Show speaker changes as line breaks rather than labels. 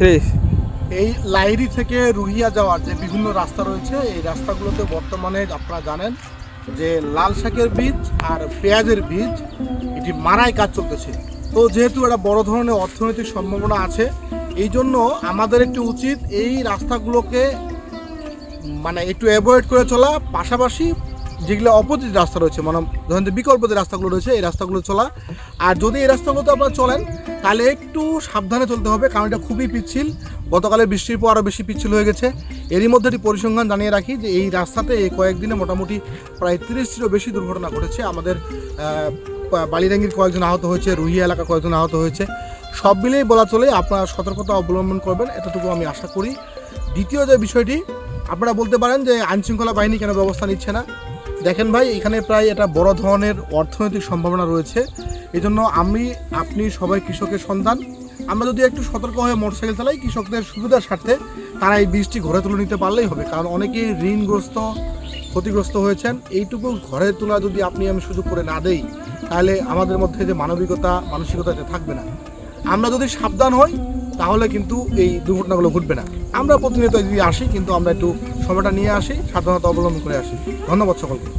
ত্রিশ
এই লাইরি থেকে রুহিয়া যাওয়ার যে বিভিন্ন রাস্তা রয়েছে, এই রাস্তাগুলোতে বর্তমানে আপনারা জানেন যে লাল শাকের বীজ আর পেঁয়াজের বীজ, এটি মারাই কাজ চলতেছে। তো যেহেতু একটা বড় ধরনের অর্থনৈতিক সম্ভাবনা আছে এই জন্য আমাদের একটু উচিত এই রাস্তাগুলোকে মানে একটু অ্যাভয়েড করে চলা। পাশাপাশি যেগুলো অপোজিট রাস্তা রয়েছে মানে ধরেন বিকল্প যে রাস্তাগুলো রয়েছে, এই রাস্তাগুলো চলা। আর যদি এই রাস্তাগুলোতে আপনারা চলেন, তাহলে একটু সাবধানে চলতে হবে, কারণ এটা খুবই পিচ্ছিল। গতকালের বৃষ্টির পর আরও বেশি পিচ্ছিল হয়ে গেছে। এরই মধ্যে একটি পরিসংখ্যান জানিয়ে রাখি যে এই রাস্তাতে এই কয়েকদিনে মোটামুটি প্রায় তিরিশটিরও বেশি দুর্ঘটনা ঘটেছে। আমাদের বালিরাঙ্গির কয়েকজন আহত হয়েছে, রুহিয়া এলাকা কয়েকজন আহত হয়েছে। সব মিলেই বলা চলে আপনারা সতর্কতা অবলম্বন করবেন, এতটুকু আমি আশা করি। দ্বিতীয় যে বিষয়টি, আপনারা বলতে পারেন যে আইনশৃঙ্খলা বাহিনী কেন ব্যবস্থা নিচ্ছে না? দেখেন ভাই, এখানে প্রায় এটা বড় ধরনের অর্থনৈতিক সম্ভাবনা রয়েছে। এই জন্য আমি, আপনি সবাই কৃষকের সন্তান। আমরা যদি একটু সতর্ক হয়ে মোটরসাইকেল চালাই, কৃষকদের সুবিধার স্বার্থে তারা এই বীজটি ঘরে তুলে নিতে পারলেই হবে। কারণ অনেকেই ঋণগ্রস্ত, ক্ষতিগ্রস্ত হয়েছেন। এইটুকু ঘরে তোলা যদি আপনি আমি সুযোগ করে না দেই, তাহলে আমাদের মধ্যে যে মানবিকতা, মানসিকতা থাকবে না। আমরা যদি সাবধান হই তাহলে কিন্তু এই দুর্ঘটনাগুলো ঘটবে না। আমরা প্রতিনিয়ত যদি আসি, কিন্তু আমরা একটু সময়টা নিয়ে আসি, সাবধানতা অবলম্বন করে আসি। ধন্যবাদ সকলকে।